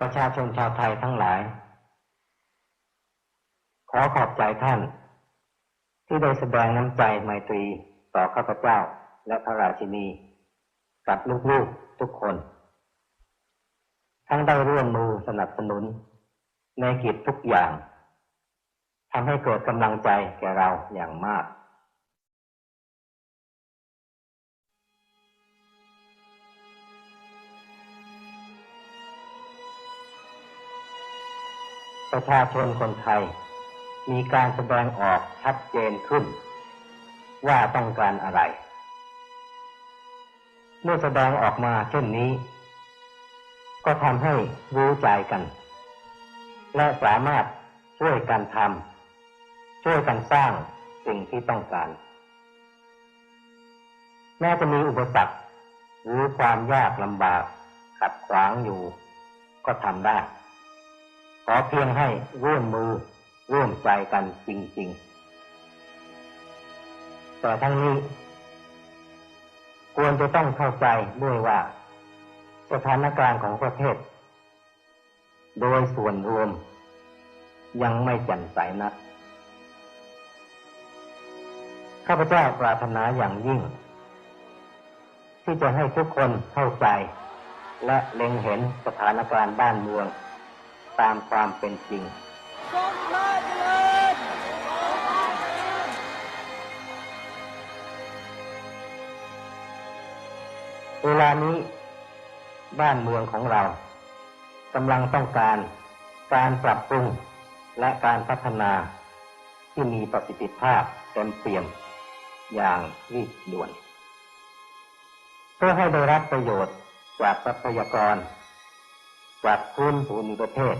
ประชาชนชาวไทยทั้งหลาย ขอขอบใจท่าน ที่ได้แสดงน้ำใจไมตรีต่อข้าพเจ้าและพระราชินีกับลูกๆทุกคน ทั้งได้ร่วมมือสนับสนุน ในกิจทุกอย่างทำให้เกิดกำลังใจแก่เราอย่างมาก ประชาชนคนไทย มีการแสดงออกชัดเจนขึ้น ว่าต้องการอะไร เมื่อแสดงออกมาเช่นนี้ ก็ทำให้รู้ใจกัน และสามารถช่วยกันทำช่วยกันสร้างสิ่งที่ต้องการ แม้จะมีอุปสรรคหรือความยากลำบากขัดขวางอยู่ ก็ทำได้ อเพียงให้ร่วมมือร่วมใจกันจริง ๆ แต่ทั้งนี้ ควรจะต้องเข้าใจด้วยว่า สถานการณ์ของประเทศ โดยส่วนรวม ยังไม่แจ่มใสนัก ข้าพเจ้าปรารถนาอย่างยิ่ง ที่จะให้ทุกคนเข้าใจ และเล็งเห็นสถานการณ์บ้านเมือง ตามความเป็นจริงทรงพระเจริญเวลานี้ บ้านเมืองของเรากำลังต้องการการปรับปรุงและการพัฒนาที่มีประสิทธิภาพเต็มเปี่ยมอย่างรีบด่วน เพื่อให้ได้รับประโยชน์จากทรัพยากร จากพื้นภูมิประเทศ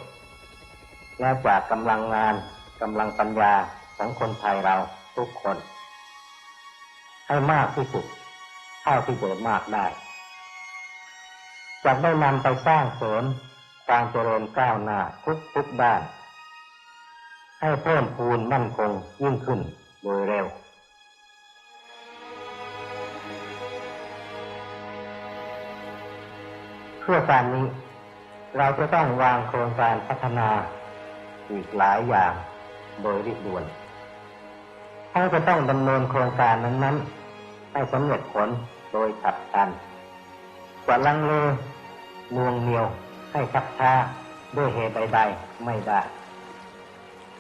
และจากกำลังงานกำลังปัญญาของคนไทยเราทุกคน ให้มากที่สุดเท่าที่จะมากได้จะได้นำไปสร้างเสริมความเจริญก้าวหน้าทุกทุกด้าน ให้เพิ่มพูนมั่นคงยิ่งขึ้นโดยเร็วเพื่อการนี้ เราจะต้องวางโครงการพัฒนาอีกหลายอย่างโดยรีบด่วนทั้งจะต้องดำเนินโครงการนั้นๆ ให้สำเร็จผลโดยฉับพลันกว่าลังเลนวงเหนียวให้ชักช้าด้วยเหตุใดๆไม่ได้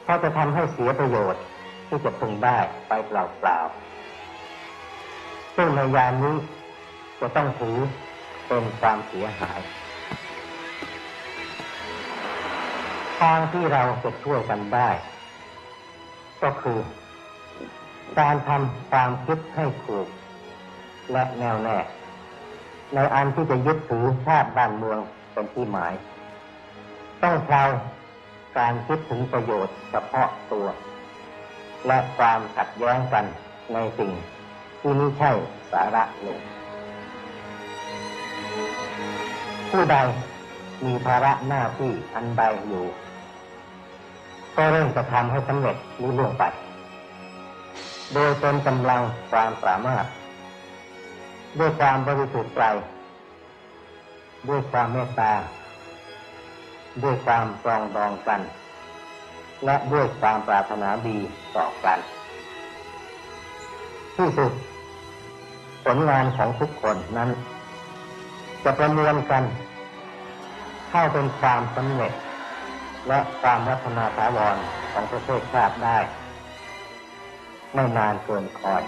เพราะจะทำให้เสียประโยชน์ที่จะพึงได้ไปเปล่าๆซึ่งในยามนี้จะต้องถือเป็นความเสียหาย ทางที่เราจะช่วยกันได้ ก็คือ การทำความคิดให้ถูก และแน่วแน่ในอันที่จะยึดถือชาติบ้านเมืองเป็นที่หมาย ต้องเพลาการคิดถึงประโยชน์เฉพาะตัว และความขัดแย้งกันในสิ่งที่ไม่ใช่สาระเลยผู้ใดมีภาระหน้าที่อันใดอยู่ ก็เร่งจะทำให้สำเร็จลุล่วงไป โดยเป็นกำลังความสามารถ ด้วยความบริสุทธิ์ใจด้วยความเมตตา ด้วยความปรองดองกัน และด้วยความปรารถนาดีต่อกัน ที่สุด ผลงานของทุกคนนั้น จะประมวลกัน เข้าเป็นความสำเร็จ และความพัฒนาถาวรของประเทศชาติได้ ไม่นานเกินคอย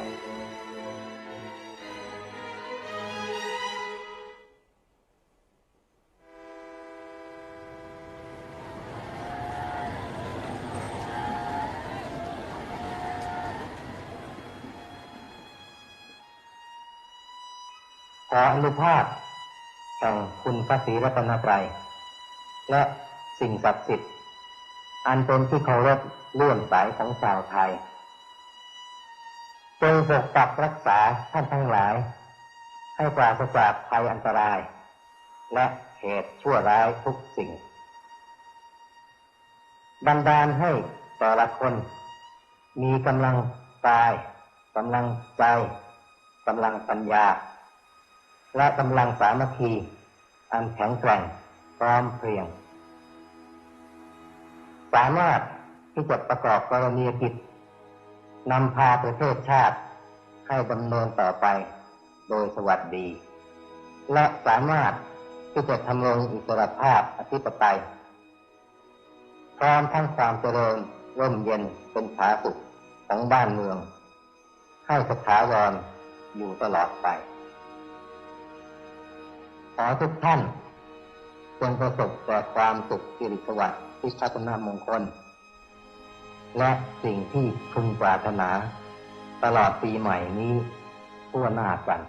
ขออนุภาพแห่งคุณพระศรีรัตนตรัยและ สิ่งศักดิ์สิทธิ์อันเป็นที่เคารพเลื่อมใสของชาวไทยจงปกปักรักษาท่านทั้งหลาย ให้ปราศจากภัยอันตราย และเหตุชั่วร้ายทุกสิ่ง บันดาลให้แต่ละคน มีกำลังกายกำลังใจกำลังปัญญา และกำลังสามัคคี อันแข็งแกร่งพร้อมเพรียง สามารถที่จะประกอบกรณียกิจนำพาประเทศชาติให้ดำเนินต่อไปโดยสวัสดี และสามารถที่จะทำรงอิสรภาพอธิปไตยพร้อมทั้งความเจริญร่มเย็นเป็นผาสุขของบ้านเมือง ให้สถาวรอยู่ตลอดไปขอทุกท่านจงประสบแต่ความสุขสิริสวัสดิ์ พิชิตอำนามงคล และสิ่งที่พึงปรารถนา ตลอดปีใหม่นี้ทั่วหน้ากัน